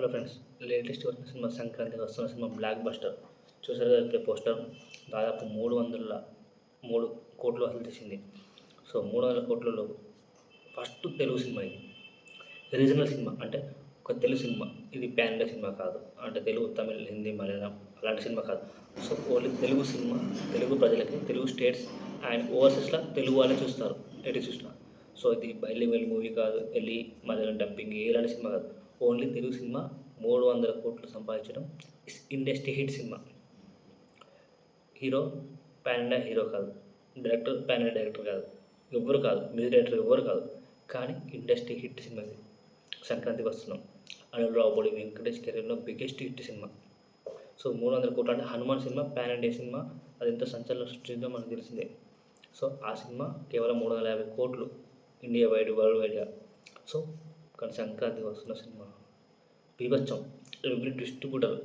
Hello friends latest వచ్చిన cinema సంక్రాంతికి వస్తున్న సినిమా బ్లాక్ బస్టర్ చూసారు కదా ఇప్పుడే పోస్టర్ దాదాపు మూడు వందల మూడు కోట్లు అసలు తెచ్చింది సో మూడు వందల కోట్లలో ఫస్ట్ తెలుగు సినిమా ఇది. రీజనల్ సినిమా అంటే ఒక తెలుగు సినిమా. ఇది ప్యాన్ ఇండియా సినిమా కాదు అంటే తెలుగు తమిళ్ హిందీ మలయాళం అలాంటి సినిమా కాదు. So only Telugu cinema Telugu ప్రజలకి తెలుగు స్టేట్స్ అండ్ ఓవర్సీస్లో తెలుగు వాళ్ళే చూస్తారు ఎటు చూసినా సో ఇది బయలు వెళ్ళి మూవీ కాదు వెళ్ళి మధ్యలో డబ్బింగ్ ఎలాంటి సినిమా కాదు. ఓన్లీ తెలుగు సినిమా మూడు వందల కోట్లు సంపాదించడం industry hit cinema. Hero pan India hero కాదు. డైరెక్టర్ పాన్ ఇండియా డైరెక్టర్ కాదు. ఎవ్వరు కాదు. మ్యూజిక్ డైరెక్టర్ ఎవ్వరు కాదు. కానీ ఇండస్ట్రీ హిట్ సినిమా ఇది. సంక్రాంతికి వస్తున్నాం. అనిల్ రావుపూడి వెంకటేష్ కెరీర్లో బిగ్గెస్ట్ హిట్ సినిమా. సో మూడు వందల కోట్లు అంటే Hanuman cinema pan India cinema అది ఎంత సంచలనం సృష్టిందో మనకు తెలిసిందే. సో ఆ సినిమా కేవలం మూడు వందల యాభై కోట్లు ఇండియా వైడ్ వరల్డ్ వైడ్గా. సో కానీ సంక్రాంతి వస్తున్న సినిమా. బీభత్సం. Every distributor?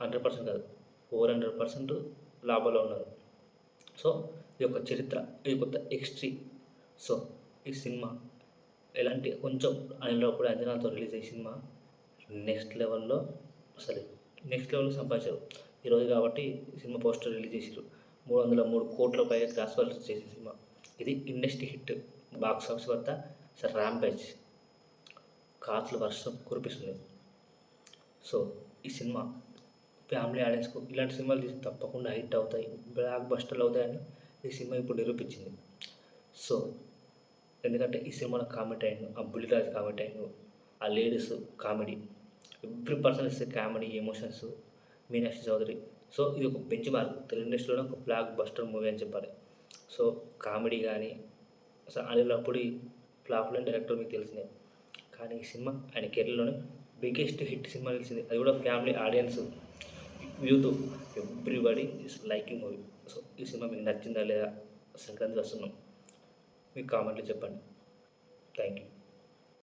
హండ్రెడ్ పర్సెంట్ కాదు. ఫోర్ హండ్రెడ్ పర్సెంట్ లాభంలో ఉన్నారు. సో ఇది ఒక చరిత్ర ఇది కొత్త ఎక్స్ట్రీ సో ఈ సినిమా ఎలాంటి కొంచెం అనిల్ కూడా అంజనాతో రిలీజ్ అయ్యే సినిమా నెక్స్ట్ లెవెల్లో అసలు నెక్స్ట్ లెవెల్లో సంపాదించారు. ఈరోజు కాబట్టి ఈ సినిమా పోస్టర్ రిలీజ్ చేశారు మూడు వందల మూడు కోట్ల పైగా గ్రాస్ వర్క్ చేసిన సినిమా. ఇది ఇండస్ట్రీ హిట్. బాక్స్ ఆఫీస్ వద్ద సార్ ర్యాంపేజ్ కాసులు వర్షం కురిపిస్తుంది. సో ఈ సినిమా ఫ్యామిలీ ఆడియన్స్కు ఇలాంటి సినిమాలు తీసి తప్పకుండా హిట్ అవుతాయి. బ్లాక్ బస్టర్లు అవుతాయని ఈ సినిమా ఇప్పుడు నిరూపించింది. సో ఎందుకంటే ఈ సినిమాలో కామెడీ అయ్యాను ఆ బుల్లిరాజ్ కామెడీ అయ్యాను ఆ లేడీస్ కామెడీ. ఎవ్రీ పర్సన్ ఇస్తే comedy emotions Meenakshi Chaudhary. So ఇది ఒక బెంచ్ మార్క్. తెలుగు ఇండస్ట్రీలోనే ఒక బ్లాక్ బస్టర్ మూవీ అని చెప్పాలి. సో కామెడీ కానీ అసలు అనిల్ అప్పుడు ఫ్లాప్లో డైరెక్టర్ మీకు తెలిసినాయి కానీ ఈ సినిమా ఆయన కెరీర్లోనే బిగ్గెస్ట్ హిట్ సినిమా తెలిసింది. అది కూడా family audience వ్యూతో everybody is liking movie so ఈ సినిమా మీకు నచ్చిందా లేదా సంక్రాంతి వస్తున్నాం. మీకు కామెంట్లో చెప్పండి. Thank you